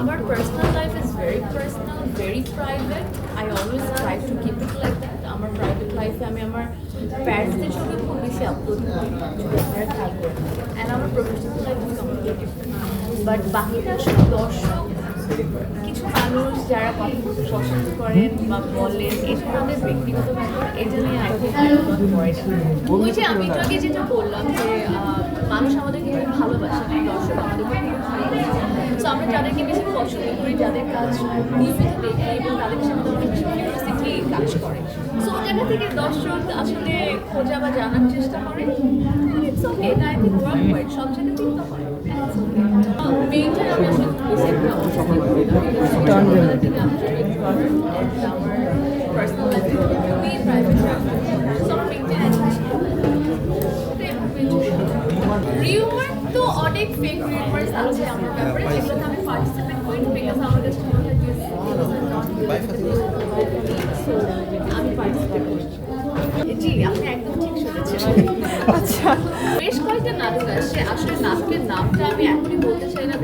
আমার personal life is very personal very private I always try to keep it like that আমার private লাইফে আমি আমার প্যারেন্টসদের ছবি খুব বেশি আপলোড করি আপনারা খেয়াল করে অ্যান্ড আমার professional life is completely but বাকিটা আসলে দর্শক, কিছু মানুষ যারা কথা বলতে পছন্দ করেন বা বলেন এটা তাদের ব্যক্তিগত ব্যাপার এটা নিয়ে ওয়ারি ওই যে আমি একটু আগে যেটা বললাম যে আমরা যাদেরকে বেশি পছন্দ করি যাদের কাজ নিয়মিত দেখি এবং তাদের সাথে বেশি কিউরিয়াসিটি কাজ করে। সো জায়গা থেকে দর্শক আসলে খোঁজা বা জানার চেষ্টা করে। ইটস ওকে এটা আই থিঙ্ক ওয়ার্ল্ড ওয়াইড সব জায়গাতেই তো হয়। মেইনটা আমি আসলে রিউমার তো অনেক ফেক রিউমার্স আছে আমার ব্যাপারে যেগুলোতে আমি পার্টিসিপেট করি বিকজ আমার কাছে মনে হয় যে আমি পার্টিসিপেট করছি জি আপনি একদম ঠিক শুনেছেন। আচ্ছা বেশ কয়েকটা নাটক আসছে আসলে নাটকের নামটা আমি এখনই বলতে চাই না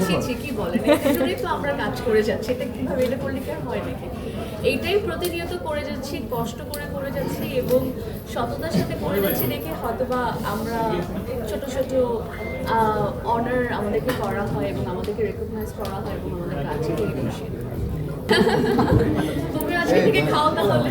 ছি ছি কি বলেন এটাই তো আমরা কাজ করে যাচ্ছি এটা কীভাবে এটা করলে কি হয় নাকি? এইটাই প্রতিনিয়ত করে যাচ্ছি কষ্ট করে করে যাচ্ছি এবং সততার সাথে করে যাচ্ছি দেখে হয়তোবা আমরা ছোট ছোট অনার আমাদেরকে করা হয় এবং আমাদেরকে রেকগনাইজ করা হয় এবং আমাদের কাছে তুমি আজকে থেকে খাও তাহলে।